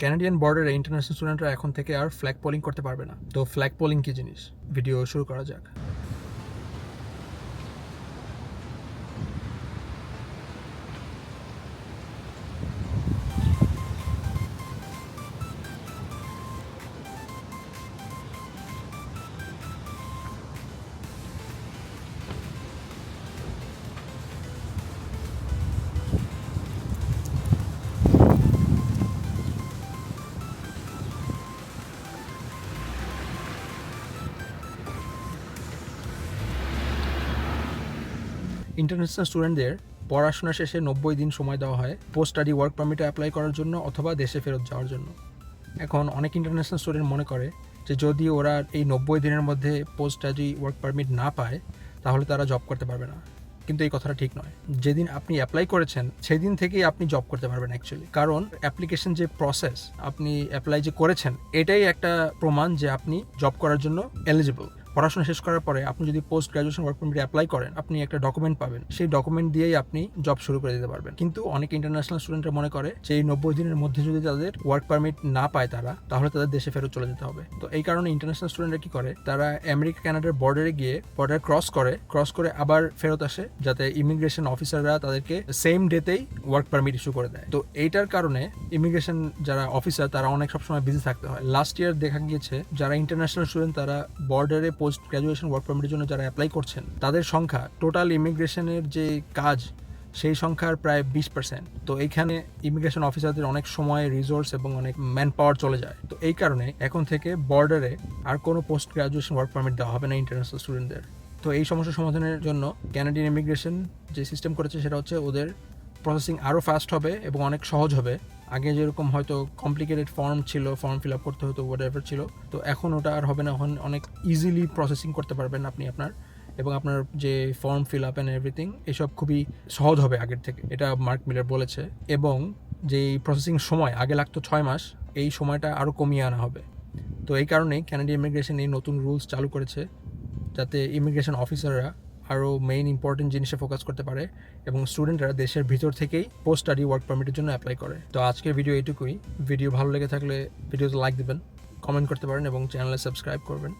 Canadian বর্ডারে international স্টুডেন্টরা এখন থেকে আর ফ্ল্যাগ পোলিং করতে পারবে না। তো ফ্ল্যাগ পোলিং কি জিনিস? ভিডিও শুরু করা যাক। ইন্টারন্যাশনাল স্টুডেন্টদের পড়াশোনা শেষে নব্বই দিন সময় দেওয়া হয় পোস্ট স্টাডি ওয়ার্ক পারমিটে অ্যাপ্লাই করার জন্য অথবা দেশে ফেরত যাওয়ার জন্য। এখন অনেক ইন্টারন্যাশনাল স্টুডেন্ট মনে করে যে যদি ওরা এই নব্বই দিনের মধ্যে পোস্ট স্টাডি ওয়ার্ক পারমিট না পায়, তাহলে তারা জব করতে পারবে না। কিন্তু এই কথাটা ঠিক নয়। যেদিন আপনি অ্যাপ্লাই করেছেন, সেদিন থেকেই আপনি জব করতে পারবেন অ্যাকচুয়ালি কারণ অ্যাপ্লিকেশন যে প্রসেস আপনি অ্যাপ্লাই যে করেছেন, এটাই একটা প্রমাণ যে আপনি জব করার জন্য এলিজিবল পড়াশোনা শেষ করার পরে আপনি যদি post graduation work permit apply করেন, আপনি একটা ডকুমেন্ট পাবেন। সেই ডকুমেন্ট দিয়েই আপনি জব শুরু করে দিতে পারবেন। কিন্তু অনেক ইন্টারন্যাশনাল স্টুডেন্টরা মনে করে যে এই নব্বই দিনের মধ্যে যদি তাদের ওয়ার্ক পারমিট না পায় তারা, তাহলে তাদের দেশে ফেরত চলে যেতে হবে। তো এই কারণে ইন্টারন্যাশনাল স্টুডেন্টরা কি করে? তারা আমেরিকা কানাডার বর্ডারে গিয়ে বর্ডার ক্রস করে ক্রস করে আবার ফেরত আসে, যাতে ইমিগ্রেশন অফিসাররা তাদেরকে সেম ডেতেই ওয়ার্ক পারমিট ইস্যু করে দেয়। তো এইটার কারণে ইমিগ্রেশন যারা অফিসার তারা অনেক সবসময় বিজি থাকতে হয়। লাস্ট ইয়ার দেখা গিয়েছে, যারা ইন্টারন্যাশনাল স্টুডেন্ট তারা বর্ডারে পোস্ট গ্রাজুয়েশন ওয়ার্ক পারমিটের জন্য যারা অ্যাপ্লাই করছেন, তাদের সংখ্যা টোটাল ইমিগ্রেশনের যে কাজ, সেই সংখ্যার প্রায় বিশ পার্সেন্ট তো এইখানে ইমিগ্রেশন অফিসারদের অনেক সময় রিসোর্স এবং অনেক ম্যান পাওয়ার চলে যায়। তো এই কারণে এখন থেকে বর্ডারে আর কোনো পোস্ট গ্রাজুয়েশন ওয়ার্ক পারমিট দেওয়া হবে না ইন্টারন্যাশনাল স্টুডেন্টদের তো এই সমস্যা সমাধানের জন্য ক্যানাডিয়ান ইমিগ্রেশন যে সিস্টেম করেছে, সেটা হচ্ছে ওদের প্রসেসিং আরও ফাস্ট হবে এবং অনেক সহজ হবে। আগে যেরকম হয়তো কমপ্লিকেটেড ফর্ম ছিল ফর্ম ফিল আপ করতে হতো হোয়াট এভার ছিল, তো এখন ওটা আর হবে না। এখন অনেক ইজিলি প্রসেসিং করতে পারবেন আপনি আপনার, এবং আপনার যে form fill up and everything এসব খুবই সহজ হবে আগের থেকে, এটা মার্ক মিলার বলেছে। এবং যেই প্রসেসিং সময়, আগে লাগতো ছয় মাস, এই সময়টা আরও কমিয়ে আনা হবে। তো এই কারণেই ক্যানাডা ইমিগ্রেশন এই নতুন রুলস চালু করেছে, যাতে ইমিগ্রেশন অফিসাররা আরও মেইন ইম্পর্টেন্ট জিনিসে ফোকাস করতে পারে এবং স্টুডেন্টরা দেশের ভিতর থেকেই পোস্ট স্টাডি ওয়ার্ক পারমিটের জন্য অ্যাপ্লাই করে। তো আজকের ভিডিও এটুকুই ভিডিও ভালো লেগে থাকলে ভিডিওতে লাইক দেবেন কমেন্ট করতে পারেন এবং চ্যানেলে সাবস্ক্রাইব করবেন।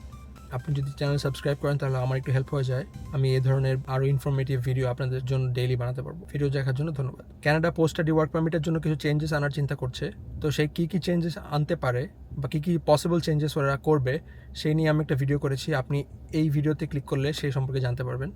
আপনি যদি চ্যানেল সাবস্ক্রাইব করেন তাহলে আমার একটু হেল্প হয়ে যায়। আমি এই ধরনের আরও ইনফরমেটিভ ভিডিও আপনাদের জন্য ডেইলি বানাতে পারব। ভিডিও দেখার জন্য ধন্যবাদ। ক্যানাডা পোস্ট স্টাডি ওয়ার্ক পারমিটের জন্য কিছু চেঞ্জেস আনার চিন্তা করছে। তো সেই কী কী চেঞ্জেস আনতে পারে বা কী কী পসিবল চেঞ্জেস ওরা করবে, সেই নিয়ে আমি একটা ভিডিও করেছি। আপনি এই ভিডিওতে ক্লিক করলে সেই সম্পর্কে জানতে পারবেন।